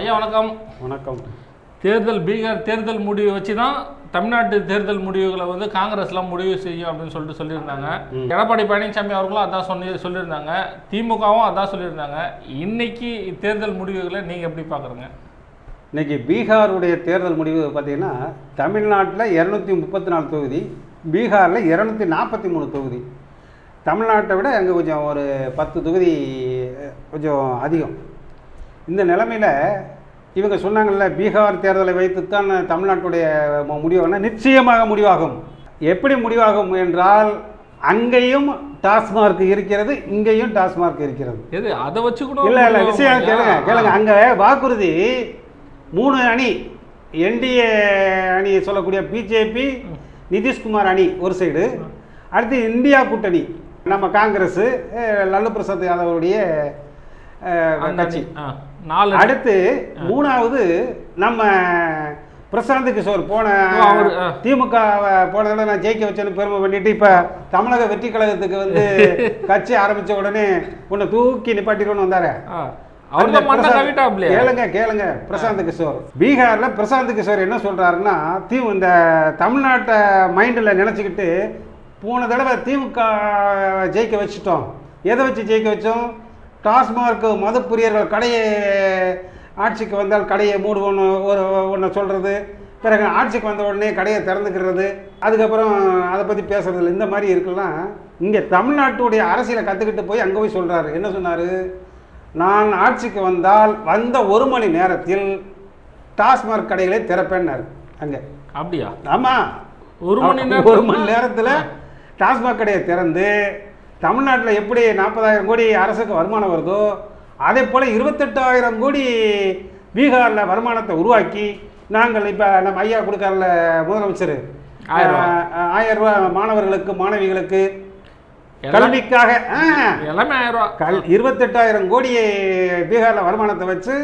ஐயா வணக்கம். வணக்கம். தேர்தல் பீகார் தேர்தல் முடிவு வச்சு தான் தமிழ்நாட்டு தேர்தல் முடிவுகளை வந்து காங்கிரஸ்லாம் முடிவு செய்யும் அப்படின்னு சொல்லிட்டு சொல்லியிருந்தாங்க. எடப்பாடி பழனிசாமி அவர்களும் அதான் சொல்லி சொல்லியிருந்தாங்க. திமுகவும் அதான் சொல்லியிருந்தாங்க. இன்னைக்கு தேர்தல் முடிவுகளை நீங்கள் எப்படி பார்க்குறீங்க இன்னைக்கு பீகாருடைய தேர்தல் முடிவு பார்த்தீங்கன்னா தமிழ்நாட்டில் இரநூத்தி முப்பத்தி நாலு தொகுதி பீகாரில் இரநூத்தி நாற்பத்தி மூணு தொகுதி. தமிழ்நாட்டை விட அங்கே கொஞ்சம் ஒரு பத்து தொகுதி கொஞ்சம் அதிகம். இந்த நிலைமையில் இவங்க சொன்னாங்கல்ல பீகார் தேர்தலை வைத்துத்தான் தமிழ்நாட்டுடைய மு- முடிவாகும்னா நிச்சயமாக முடிவாகும். எப்படி முடிவாகும் என்றால் அங்கேயும் டாஸ்மார்க் இருக்கிறது இங்கேயும் டாஸ்மார்க் இருக்கிறது. எது அதை வச்சு கூட இல்ல இல்ல விஷயம் கேளுங்க? கேளுங்க. அங்க வாக்குறுதி மூணு அணி என்டிஏ அணி சொல்லக்கூடிய பிஜேபி நிதிஷ்குமார் அணி ஒரு சைடு. அடுத்து இந்தியா கூட்டணி நம்ம காங்கிரஸ் லல்லு பிரசாத் யாதவருடைய கட்சி. நாலு அடுத்து மூணாவது நம்ம பிரசாந்த் கிஷோர் போன. திமுக போன தடவை நான் ஜெயிக்க வச்சேன்னு பெருமை பண்ணிட்டு இப்ப தமிழக வெற்றி கழகத்துக்கு வந்து கட்சி ஆரம்பிச்ச உடனே உன்னை தூக்கி நிப்பாட்டிடுவோன்னு வந்தாரு. கேளுங்க கேளுங்க பிரசாந்த் கிஷோர். பீகார்ல பிரசாந்த் கிஷோர் என்ன சொல்றாருன்னா தி இந்த தமிழ்நாட்டை மைண்டில் நினச்சிக்கிட்டு போன தடவை திமுக ஜெயிக்க வச்சுட்டோம். எதை வச்சு ஜெயிக்க வச்சோம்? டாஸ்மார்க் மது பிரியர்கள் கடையை ஆட்சிக்கு வந்தால் கடையை மூடுவோன்னு ஒரு ஒன்று சொல்கிறது பிறகு ஆட்சிக்கு வந்த உடனே கடையை திறந்துக்கிறது. அதுக்கப்புறம் அதை பற்றி பேசுறது இல்லை இந்த மாதிரி இருக்கலாம். இங்கே தமிழ்நாட்டுடைய அரசியலை கற்றுக்கிட்டு போய் அங்கே போய் சொல்கிறாரு என்ன சொன்னார்? நான் ஆட்சிக்கு வந்தால் வந்த ஒரு மணி நேரத்தில் டாஸ்மார்க் கடைகளை திறப்பேன்னாரு. அங்கே. அப்படியா? ஆமாம் ஒரு மணி ஒரு நேரம் மணி நேரத்தில் டாஸ்மாக் கடையை திறந்து தமிழ்நாட்டில் எப்படி நாற்பதாயிரம் கோடி அரசுக்கு வருமானம் வருதோ அதே போல் இருபத்தெட்டாயிரம் கோடி பீகாரில் வருமானத்தை உருவாக்கி நாங்கள் இப்போ நம்ம ஐயா கொடுக்கார்ல முதலமைச்சர் ஆயிரம் ரூபா. மாணவர்களுக்கு மாணவிகளுக்கு கல்விக்காக எல்லாமே ஆயிரம் ரூபா. கல் இருபத்தெட்டாயிரம் கோடியை பீகாரில் வருமானத்தை வச்சு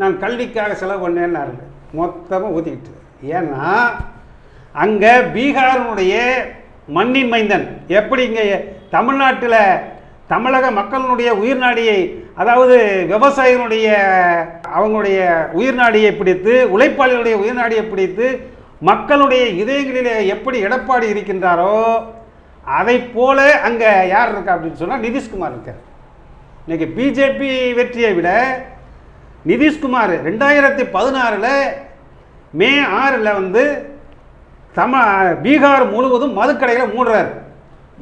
நான் கல்விக்காக செலவு பண்ணேன்னாரு. மொத்தமாக ஊற்றிக்கிட்டு ஏன்னா அங்கே பீகாரினுடைய மண்ணின் மைந்தன். எப்படி இங்கே தமிழ்நாட்டில் தமிழக மக்களினுடைய உயிர்நாடியை அதாவது விவசாயிகளுடைய அவங்களுடைய உயிர்நாடியை பிடித்து உழைப்பாளிகளுடைய உயிர்நாடியை பிடித்து மக்களுடைய இதயங்களிலே எப்படி எடப்பாடி இருக்கின்றாரோ அதை போல அங்கே யார் இருக்கா அப்படின்னு சொன்னால் நிதிஷ்குமார் இருக்கார். இன்றைக்கி பிஜேபி வெற்றியை விட நிதிஷ்குமார் ரெண்டாயிரத்தி பதினாறில் மே ஆறில் வந்து தம பீகார் முழுவதும் மதுக்கடைகளை மூடுறார்.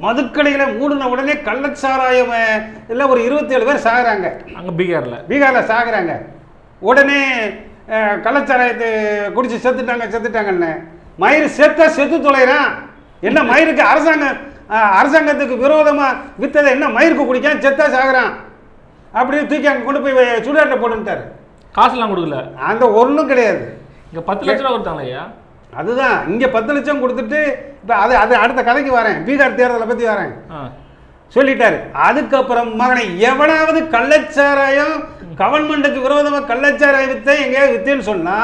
மதுக்கடைகளை மூடின உடனே கள்ளச்சாராயம் இல்லை ஒரு இருபத்தேழு பேர் சாகுறாங்க. அங்க பீகார்ல. பீகாரில் சாகுறாங்க. உடனே கள்ளச்சாராயத்தை குடிச்சு செத்துட்டாங்க செத்துட்டாங்கன்னு. மயிறு செத்தா செத்து தொலைகிறான் என்ன மயிருக்கு அரசாங்கம் அரசாங்கத்துக்கு விரோதமாக வித்ததை என்ன மயிருக்கு குடிக்கான் செத்தா சாகுறான்? அப்படின்னு தூக்கி அங்கே கொண்டு போய் சுடுகாட்டை போட்டுட்டாரு காசுலாம் கொடுக்கல. அந்த ஒன்றும் கிடையாது. இங்க பத்து லட்ச ரூபா கொடுத்தாங்க ஐயா? அதுதான். இங்கே பத்து லட்சம் கொடுத்துட்டு இப்போ அது அது அடுத்த கதைக்கு வரேன். பீகார் தேர்தலை பற்றி வரேன். சொல்லிட்டாரு. அதுக்கப்புறம் மகனை எவனாவது கள்ளச்சாராயம் கவர்மெண்ட்டுக்கு விரோதமாக கள்ளச்சாராயம் வித்தை எங்கேயாவது வித்தேன்னு சொன்னா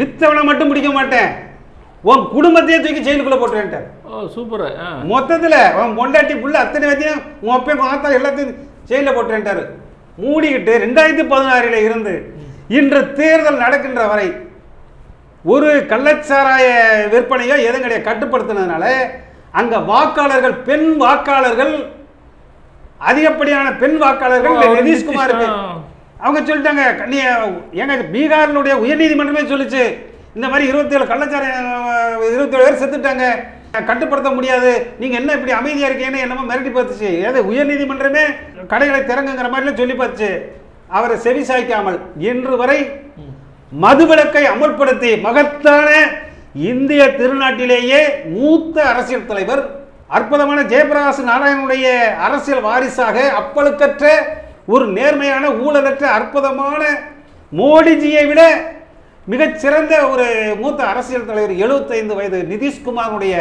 வித்தவனை மட்டும் பிடிக்க மாட்டேன். உன் குடும்பத்தையே தூக்கி போட்டுருன்ட்டார் ஓ சூப்பர். மொத்தத்தில் உன் பொண்டாட்டி புள்ள அத்தனை வரையும் உன் அப்பே ஆத்தா எல்லாத்தையும் ஜெயிலில் போட்டுருன்ட்டாரு மூடிக்கிட்டு ரெண்டாயிரத்தி பதினாறில் இருந்து இன்று தேர்தல் நடக்கின்ற வரை ஒரு கள்ளச்சாராய விற்பனையோ எதுவும் கிடையாது. கட்டுப்படுத்தினதுனால அங்க வாக்காளர்கள் பெண் வாக்காளர்கள் அதிகப்படியான பெண் வாக்காளர்கள் நிதிஷ்குமாருக்கு. நிதிஷ், அவங்க சொல்லிட்டாங்க நீ எங்க பீகாரினுடைய உயர்நீதிமன்றமே சொல்லுச்சு. இந்த மாதிரி இருபத்தேழு கள்ளச்சாராயம் இருபத்தேழு பேர் செத்துட்டாங்க. கட்டுப்படுத்த முடியாது. நீங்க என்ன இப்படி அமைதியா இருக்கீங்கன்னு என்னமோ மிரட்டி பார்த்துச்சு. ஏது உயர்நீதிமன்றமே கடைகளை திறங்குங்கிற மாதிரிலாம் சொல்லி பார்த்துச்சு. அவரை செவி சாய்க்காமல் இன்று வரை மதுவிலக்கை அமல்படுத்தி மகத்தான இந்திய திருநாட்டிலேயே மூத்த அரசியல் தலைவர் அற்புதமான ஜெயபிரகாஷ் நாராயணனுடைய அரசியல் வாரிசாக அப்பழுக்கற்ற ஒரு நேர்மையான ஊழலற்ற அற்புதமான மோடிஜியை விட மிகச்சிறந்த ஒரு மூத்த அரசியல் தலைவர் 75 வயது நிதிஷ்குமாருடைய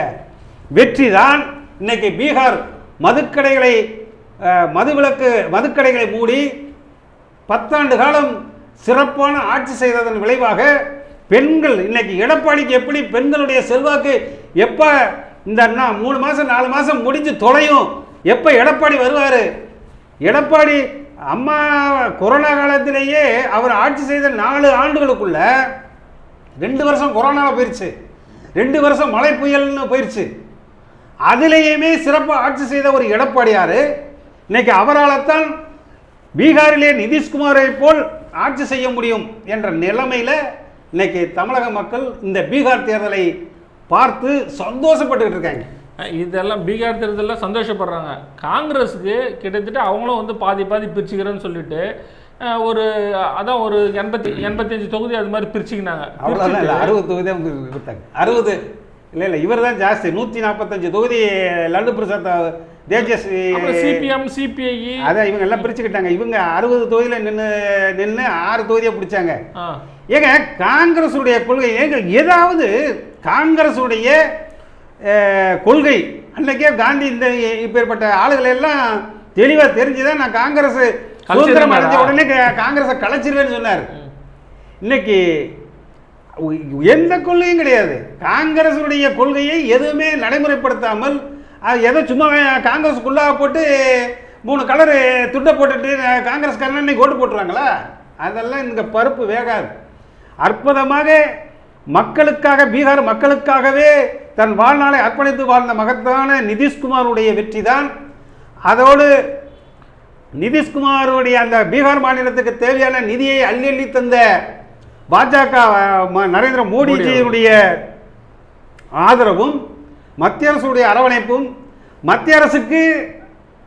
வெற்றி தான் இன்னைக்கு பீகார். மதுக்கடைகளை மதுவிலக்கு மதுக்கடைகளை மூடி பத்தாண்டு காலம் சிறப்பான ஆட்சி செய்ததன் விளைவாக பெண்கள் இன்னைக்கு எடப்பாடிக்கு எப்படி பெண்களுடைய செல்வாக்கு எப்போ இந்த மூணு மாதம் நாலு மாதம் முடிஞ்சு தொலையும்? எப்போ எடப்பாடி வருவார்? எடப்பாடி அம்மா கொரோனா காலத்திலேயே அவர் ஆட்சி செய்த நாலு ஆண்டுகளுக்குள்ள ரெண்டு வருஷம் கொரோனாவில் போயிருச்சு. ரெண்டு வருஷம் மழை புயல்னு போயிடுச்சு அதிலேயுமே சிறப்பாக ஆட்சி செய்த ஒரு எடப்பாடியார். இன்னைக்கு அவரால் தான் பீகாரிலே நிதிஷ்குமாரை போல் ஆட்சி செய்ய முடியும் என்ற நிலைமையில் இன்னைக்கு தமிழக மக்கள் இந்த பீகார் தேர்தலை பார்த்து சந்தோஷப்பட்டுக்கிட்டு இருக்காங்க. இதெல்லாம் பீகார் தேர்தலில் சந்தோஷப்படுறாங்க. காங்கிரஸுக்கு கிட்டத்தட்ட அவங்களும் வந்து பாதி பாதி பிரிச்சுக்கிறேன்னு சொல்லிட்டு ஒரு அதான் ஒரு எண்பத்தி எண்பத்தஞ்சு தொகுதி அது மாதிரி பிரிச்சுக்கினாங்க. அவ்வளோதான் அறுபது தொகுதி கொடுத்தாங்க. அறுபது. இல்லை இல்லை இவர் தான் ஜாஸ்தி. நூற்றி நாற்பத்தஞ்சு தொகுதி லல்லு பிரசாத் தேஜஸ்வி சிபிஎம் சிபிஐ அதான் இவங்க எல்லாம் பிரிச்சுக்கிட்டாங்க. இவங்க அறுபது தொகுதியில் நின்று நின்று ஆறு தொகுதியை பிடிச்சாங்க. ஏங்க காங்கிரஸுடைய கொள்கை ஏங்க ஏதாவது காங்கிரஸுடைய கொள்கை அன்னைக்கே காந்தி இந்த இப்பேற்பட்ட ஆளுகளை எல்லாம் தெளிவாக தெரிஞ்சுதான் நான் காங்கிரஸ் சுதந்திரம் அடைஞ்ச? உடனே காங்கிரஸை கலைச்சிருவேன்னு சொன்னார். இன்னைக்கு எந்த கொள்கையும் கிடையாது. காங்கிரஸுடைய கொள்கையை எதுவுமே நடைமுறைப்படுத்தாமல் அது எதோ சும்மா காங்கிரஸுக்குள்ளாக போட்டு மூணு கலரு துண்டை போட்டுட்டு அஹ், காங்கிரஸ்காரன் இன்னைக்கு ஓட்டு போட்டுருவாங்களா? அதெல்லாம் இந்த பருப்பு வேகாது. அற்புதமாக மக்களுக்காக பீகார் மக்களுக்காகவே தன் வாழ்நாளை அர்ப்பணித்து வாழ்ந்த மகத்தான நிதிஷ்குமாருடைய வெற்றி தான் அதோடு நிதிஷ்குமாருடைய அந்த பீகார் மாநிலத்துக்கு தேவையான நிதியை அள்ளி அள்ளி தந்த பாஜக ம- நரேந்திர மோடிஜியினுடைய ஆதரவும் மத்திய அரசுடைய அரவணைப்பும் மத்திய அரசுக்கு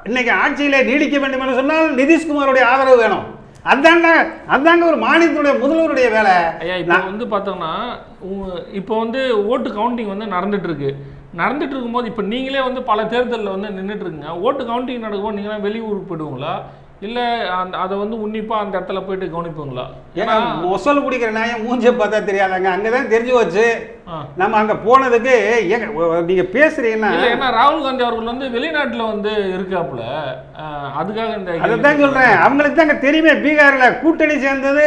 இன்னைக்கு ஆட்சியிலே நீடிக்க வேண்டும் என்று சொன்னால் நிதிஷ்குமாருடைய ஆதரவு வேணும். அதாங்க அதாங்க ஒரு மாநிலத்துடைய முதல்வருடைய வேலை. ஐயா இப்போ வந்து பார்த்தோம்னா இப்போ வந்து ஓட்டு கவுண்டிங் வந்து நடந்துட்டு இருக்கு நடந்துட்டு இருக்கும்போது இப்போ நீங்களே வந்து பல தேர்தலில் வந்து நின்றுட்டு இருக்குங்க ஓட்டு கவுண்டிங் நடக்கும்போது நீங்களாம் வெளியூருக்கு போயிடுவீங்களா? இல்லை அந்த அதை வந்து உன்னிப்பாக அந்த இடத்துல போயிட்டு கவனிப்பீங்களா? ஏன்னா மொசல் குடிக்கிற நாயம் மூஞ்ச பார்த்தா தெரியாதாங்க. அங்கே தான் தெரிஞ்சு வச்சு. நம்ம அங்கே போனதுக்கு ஏங்க ஒ- நீங்க பேசுறீங்கன்னா. இல்லை ஏன்னா ராகுல் காந்தி அவர்கள் வந்து வெளிநாட்டில் வந்து இருக்காப்புல. அதுக்காக இந்த அதை தான் சொல்கிறேன் அவங்களுக்கு தாங்க தெரியுமே பீகாரில் கூட்டணி சேர்ந்தது.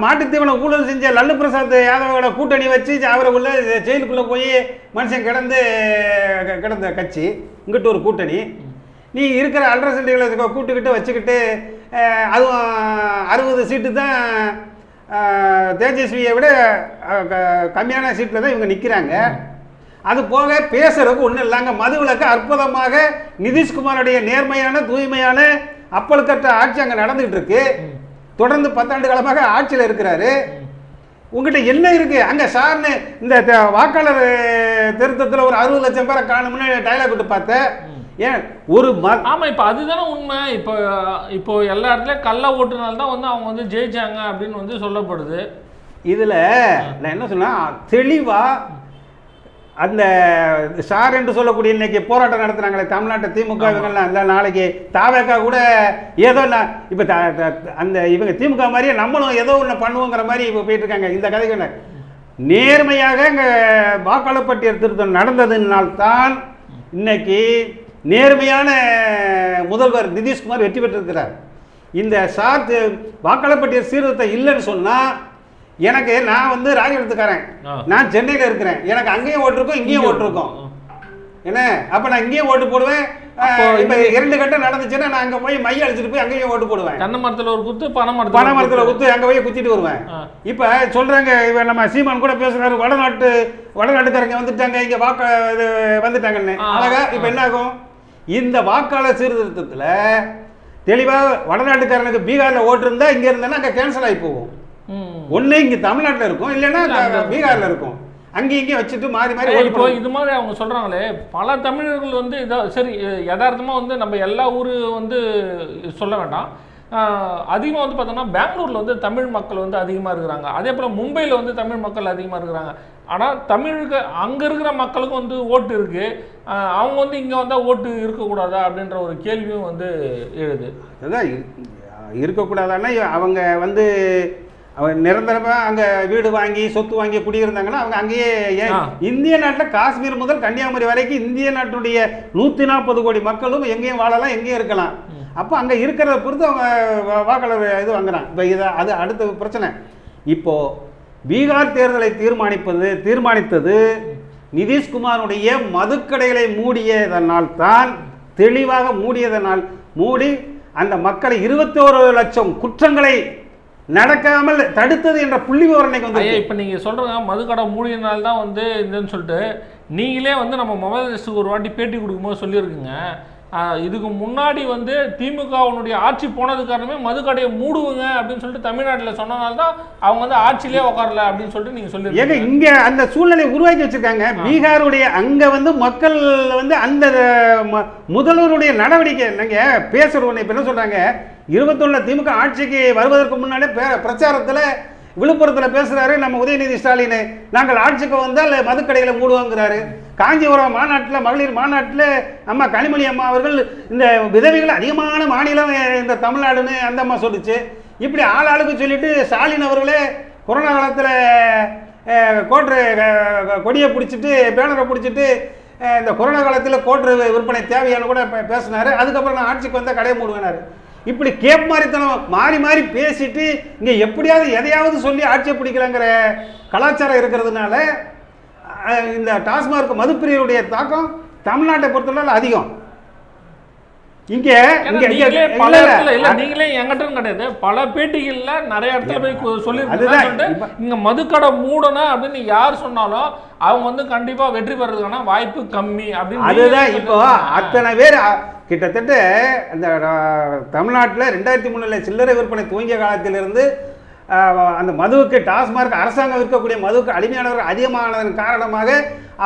மாட்டுத்தீவன ஊழல் செஞ்ச லல்லு பிரசாத் யாதவோட கூட்டணி வச்சு அவரை உள்ள ஜெயிலுக்குள்ளே போய் மனுஷன் கிடந்து கிடந்த கட்சி. இங்கிட்ட ஒரு கூட்டணி. நீ இருக்கிற அல்ட்ரா கூட்டுக்கிட்டு வச்சுக்கிட்டு அதுவும் அறுபது சீட்டு தான் தேஜஸ்வியை விட க- கம்மியான சீட்டில் தான் இவங்க நிற்கிறாங்க அது போக பேசுறதுக்கு ஒன்றும் இல்லைங்க. மதுவிலக்கு அற்புதமாக நிதிஷ்குமாருடைய நேர்மையான தூய்மையான அப்பழுக்கற்ற ஆட்சி அங்கே நடந்துகிட்டு இருக்கு தொடர்ந்து பத்தாண்டு காலமாக ஆட்சியில் இருக்கிறாரு. உங்ககிட்ட என்ன இருக்குது அங்கே சார்னு இந்த த- வாக்காளர் திருத்தத்தில் ஒரு அறுபது லட்சம் பேரை காணும்னு டைலாக் விட்டு பார்த்தேன். ஏன்? ஒரு ம ஆமா இப்போ அதுதானே உண்மை. இப்போ இப்போ எல்லா இடத்துலயும் கள்ள ஓட்டுனால தான் வந்து அவங்க வந்து ஜெயிச்சாங்க அப்படின்னு வந்து சொல்லப்படுது. இதுல நான் என்ன சொன்னா தெளிவா அந்த சார் என்று சொல்லக்கூடிய இன்னைக்கு போராட்டம் நடத்துனாங்களே தமிழ்நாட்டு திமுக இவங்கெல்லாம். இந்த நாளைக்கு தாவேக்கா கூட ஏதோ நான் இப்போ அந்த இவங்க திமுக மாதிரியே நம்மளும் ஏதோ ஒன்று பண்ணுவோங்கிற மாதிரி இப்போ போயிட்டு இருக்காங்க இந்த என்ன? நேர்மையாக இங்கே வாக்காளர் பட்டியல் திருத்தம் நடந்ததுனால்தான் இன்னைக்கு நேர்மையான முதல்வர் நிதிஷ்குமார் வெற்றி பெற்றிருக்கிறார். இந்த சார் பட்டியல் சீர்திருத்தம் இல்லைன்னு சொன்னால் எனக்கு நான் வந்து ராஜபுரத்துக்காரன் ஆ. நான் சென்னையில் இருக்கிறேன். எனக்கு அங்கேயும் ஓட்டு இருக்கும் இங்கேயும் ஓட்டு இருக்கும். என்ன? அப்போ நான் இங்கேயும் ஓட்டு போடுவேன். இப்போ இரண்டு கட்டம் நடந்துச்சுன்னா நான் அங்கே போய் மைய அடிச்சுட்டு போய் அங்கேயும் ஓட்டு போடுவேன். தென்னை மரத்துல ஒரு குத்து பனை மரத்துல பனை மரத்தில் குத்து. அங்கே போய் குத்திட்டு வருவேன். இப்போ சொல்கிறாங்க இவன் நம்ம சீமான் கூட பேசுகிறாரு வடநாட்டு வடநாட்டுக்காரங்க வந்துட்டாங்க இங்கே வாக்க இது வந்துட்டாங்கன்னு. அழகா இப்போ என்ன ஆகும் இந்த வாக்காளர் சீர்திருத்தத்தில் தெளிவாக வடநாட்டுக்காரனுக்கு பீகாரில் ஓட்டு இருந்தால் இங்கே இருந்தேன்னா அங்கே கேன்சல் ஆகி போகும். ஒண்ணு இங்க தமிழ்நாட்டுல இருக்கும் இல்லைன்னா பீகார்ல இருக்கும். அங்கேயும் இங்கேயும் வச்சுட்டு மாறி மாறி இப்போ. இது மாதிரி அவங்க சொல்றாங்களே பல தமிழர்கள் வந்து இதோ சரி யதார்த்தமா வந்து நம்ம எல்லா ஊரு வந்து சொல்ல வேண்டாம். அதிகமாக வந்து பார்த்தோம்னா பெங்களூர்ல வந்து தமிழ் மக்கள் வந்து அதிகமாக இருக்கிறாங்க. அதே போல் மும்பையில் வந்து தமிழ் மக்கள் அதிகமாக இருக்கிறாங்க. ஆனால் தமிழுக்கு அங்கே இருக்கிற மக்களுக்கும் வந்து ஓட்டு இருக்கு. ஆஹ் அவங்க வந்து இங்கே வந்தால் ஓட்டு இருக்கக்கூடாதா அப்படின்ற ஒரு கேள்வியும் வந்து எழுது. அதுதான் இரு- இருக்கக்கூடாதான்னா அவங்க வந்து அவங்க நிரந்தரமா அங்க வீடு வாங்கி சொத்து வாங்கி குடியிருந்தாங்கன்னா அவங்க அங்கேயே ஏன். இந்திய நாட்டுல காஷ்மீர் முதல் கன்னியாகுமரி வரைக்கும் இந்திய நாட்டுடைய நூத்தி நாற்பது கோடி மக்களும் எங்கேயும் வாழலாம் எங்கேயும் இருக்கலாம். அப்போ அங்க இருக்கிறத பொறுத்து அவங்க வாக்காளர் இது வாங்குறாங்க இப்போ இதை அது அடுத்த பிரச்சனை. இப்போ பீகார் தேர்தலை தீர்மானிப்பது தீர்மானித்தது நிதிஷ்குமாருடைய மதுக்கடைகளை மூடியதனால் தான் தெளிவாக மூடியதனால் மூடி அந்த மக்களை இருபத்தோரு லட்சம் குற்றங்களை நடக்காமல் தடுத்தது என்ற புள்ளி ஐயா வந்து இப்போ நீங்கள் சொல்கிறங்க மதுக்கடை மூடினால தான் வந்து இதுன்னு சொல்லிட்டு நீங்களே வந்து நம்ம மொபைல் ஒரு வாட்டி பேட்டி கொடுக்கும்போது சொல்லியிருக்குங்க. இதுக்கு முன்னாடி வந்து திமுகவுடைய ஆட்சி போனது காரணமே மதுக்கடையை மூடுவுங்க அப்படின்னு சொல்லிட்டு தமிழ்நாட்டில் சொன்னனால தான் அவங்க வந்து ஆட்சியிலே உட்காரல அப்படின்னு சொல்லிட்டு நீங்கள் ஏங்க சொல்லியிருக்கீங்க இங்க அந்த சூழ்நிலையை உருவாக்கி வச்சிருக்காங்க. பீகாருடைய அங்க வந்து மக்கள் வந்து அந்த முதல்வருடைய நடவடிக்கை நீங்க பேசுறவங்க இப்ப என்ன சொல்றாங்க? இருபத்தொன்னு திமுக ஆட்சிக்கு வருவதற்கு முன்னாடி பே- பிரச்சாரத்துல விழுப்புரத்தில் பேசுகிறாரு நம்ம உதயநிதி ஸ்டாலின். நாங்கள் ஆட்சிக்கு வந்தால் மதுக்கடைகளை மூடுவோங்கிறாரு. காஞ்சிபுரம் மாநாட்டில் மகளிர் மாநாட்டில் அம்மா கனிமொழி அம்மா அவர்கள் இந்த விதவைகள் அதிகமான மாநிலம் இந்த தமிழ்நாடுன்னு அந்த அம்மா சொல்லுச்சு. இப்படி ஆள் ஆளுக்கு சொல்லிட்டு ஸ்டாலின் அவர்களே கொரோனா காலத்தில் கோட்ரு கொடியை பிடிச்சிட்டு பேனரை பிடிச்சிட்டு இந்த கொரோனா காலத்தில் கோட்ரு விற்பனை தேவையான கூட பேசினார் பேசினாரு. அதுக்கப்புறம் நான் ஆட்சிக்கு வந்தால் கடையை மூடுவேனாரு. இப்படி கேப் மாதிரித்தனம் மாறி மாறி பேசிட்டு இங்கே எப்படியாவது எதையாவது சொல்லி ஆட்சியை பிடிக்கலாங்கிற கலாச்சாரம் இருக்கிறதுனால இந்த டாஸ்மார்க் மதுப்பிரியருடைய தாக்கம் தமிழ்நாட்டை பொறுத்தவரை அதிகம் இங்கே பல இடத்துல இல்ல. நீங்களே என்கிட்டயும் கிடையாது பல பேட்டிகள்ல நிறைய இடத்துல போய் சொல்லியிருக்கீங்க இங்க மதுக்கடை மூடணும் அப்படின்னு யார் சொன்னாலும் அவங்க வந்து கண்டிப்பா வெற்றி பெறதுக்கான வாய்ப்பு கம்மி அப்படின்னு அதுதான் இப்போ. அத்தனை பேர் கிட்டத்தட்ட அந்த தமிழ்நாட்டில் ரெண்டாயிரத்தி மூணில் சில்லறை விற்பனை துவங்கிய காலத்திலிருந்து அந்த மதுவுக்கு டாஸ்மார்க் அரசாங்கம் இருக்கக்கூடிய மதுவுக்கு அடிமையானவர்கள் அதிகமானதன் காரணமாக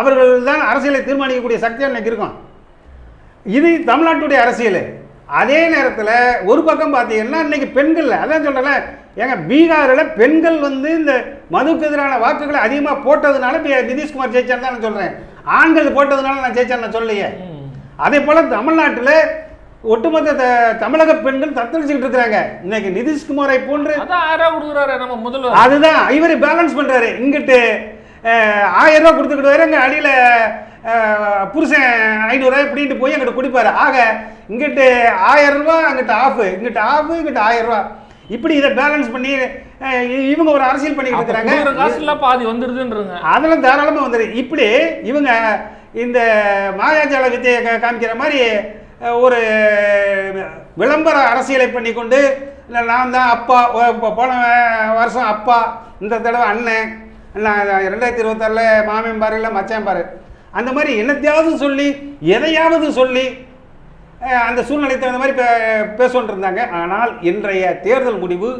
அவர்கள் தான் அரசியலை தீர்மானிக்கக்கூடிய சக்தி எனக்கு இருக்கும். இது தமிழ்நாட்டுடைய அரசியல். அதே நேரத்தில் ஒரு பக்கம் பார்த்தீங்கன்னா இன்னைக்கு பெண்கள் அதான் சொல்கிறல ஏங்க பீகாரில் பெண்கள் வந்து இந்த மதுக்கு எதிரான வாக்குகளை அதிகமாக போட்டதுனால இப்ப நிதிஷ்குமார் ஜெயிச்சான்னு தான் நான் சொல்கிறேன் ஆண்கள் போட்டதுனால நான் ஜெயிச்சேன்னு நான் சொல்லலையே. அதே போல் தமிழ்நாட்டில் ஒட்டுமொத்த தமிழக பெண்கள் தத்தளிச்சுக்கிட்டு இருக்கிறாங்க. இன்னைக்கு நிதிஷ்குமாரை போன்று நம்ம முதல்வர். அதுதான் இவர் பேலன்ஸ் பண்றாரு. இங்கிட்டு ஆயிரம் ரூபாய் கொடுத்துக்கிட்டு இங்க அடியில புருஷன் ஐநூறுரூவா இப்படின்ட்டு போய் அங்கிட்டு குடிப்பாரு. ஆக இங்கிட்டு ஆயிரம் ரூபாய் அங்கிட்டு ஆஃப் இங்கிட்டு ஆஃப் இங்கிட்டு ஆயிரம் ரூபாய் இப்படி இதை பேலன்ஸ் பண்ணி இவங்க ஒரு அரசியல் பண்ணிக்கிட்டு இருக்கிறாங்க. காசுல பாதி வந்துருதுன்றங்க. அதெல்லாம் தாராளமாக வந்துரு. இப்படி இவங்க இந்த மாயாஜால வித்தையை காமிக்கிற மாதிரி ஒரு விளம்பர அரசியலை பண்ணிக்கொண்டு இல்லை நான் தான் அப்பா ஒ- போன வருஷம் அப்பா இந்த தடவை அண்ணன் நான் ரெண்டாயிரத்தி இருபத்தாறில் மாமன் பாரு இல்லை மச்சான் பாரு. அந்த மாதிரி என்னத்தையாவது சொல்லி எதையாவது சொல்லி அந்த சூழ்நிலைக்கு தகுந்த மாதிரி பே பேசுவோன்ட்டு இருந்தாங்க ஆனால் இன்றைய தேர்தல் முடிவு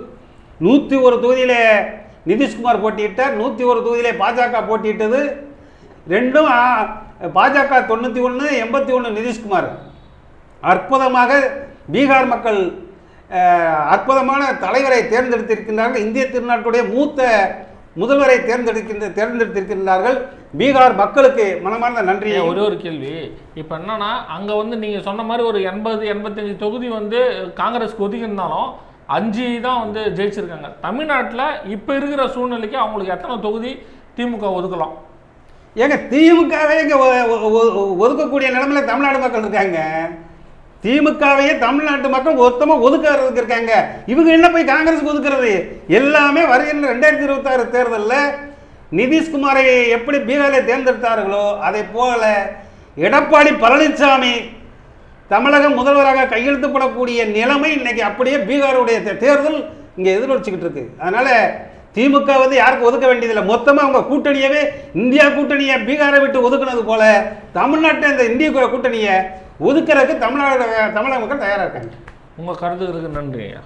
நூற்றி ஒரு தொகுதியில் நிதிஷ்குமார் போட்டியிட்டார் நூற்றி ஒரு தொகுதியிலே பாஜக போட்டியிட்டது ரெண்டும் பாஜக தொண்ணூற்றி ஒன்று எண்பத்தி ஒன்று நிதிஷ்குமார். அற்புதமாக பீகார் மக்கள் அற்புதமான தலைவரை தேர்ந்தெடுத்திருக்கின்றார்கள். இந்திய திருநாட்டுடைய மூத்த முதல்வரை தேர்ந்தெடுக்கின்ற தேர்ந்தெடுத்திருக்கின்றார்கள். பீகார் மக்களுக்கு மனமார்ந்த நன்றியை ஒரே ஒரு கேள்வி. இப்போ என்னன்னா அங்கே வந்து நீங்கள் சொன்ன மாதிரி ஒரு எண்பது எண்பத்தஞ்சு தொகுதி வந்து காங்கிரஸ்க்கு ஒதுக்கியிருந்தாலும் அஞ்சு தான் வந்து ஜெயிச்சிருக்காங்க. தமிழ்நாட்டில் இப்போ இருக்கிற சூழ்நிலைக்கு அவங்களுக்கு எத்தனை தொகுதி திமுக ஒதுக்கலாம்? ஏங்க திமுகவே இங்கே ஒதுக்கக்கூடிய நிலமையில தமிழ்நாடு மக்கள் இருக்காங்க. திமுகவையே தமிழ்நாட்டு மக்கள் மொத்தமாக ஒதுக்கிறதுக்கு இருக்காங்க. இவங்க என்ன போய் காங்கிரஸுக்கு ஒதுக்குறது? எல்லாமே வருகின்ற ரெண்டாயிரத்தி இருபத்தாறு தேர்தலில் நிதிஷ்குமாரை எப்படி பீகாரில் தேர்ந்தெடுத்தார்களோ அதே போல எடப்பாடி பழனிசாமி தமிழக முதல்வராக கையெழுத்துப்படக்கூடிய நிலைமை இன்னைக்கு அப்படியே பீகாருடைய தேர்தல் இங்கே எதிரொலிச்சுக்கிட்டு இருக்கு. அதனால திமுக வந்து யாருக்கும் ஒதுக்க வேண்டியதில்லை? மொத்தமாக அவங்க கூட்டணியவே இந்தியா கூட்டணியை பீகாரை விட்டு ஒதுக்குனது போல தமிழ்நாட்டை இந்த இந்திய கூட்டணியை ஒதுக்குறதுக்கு தமிழ்நாடு தமிழக மக்கள் தயாராக இருக்காங்க. உங்கள் கருத்துக்கிறதுக்கு நன்றி ஐயா.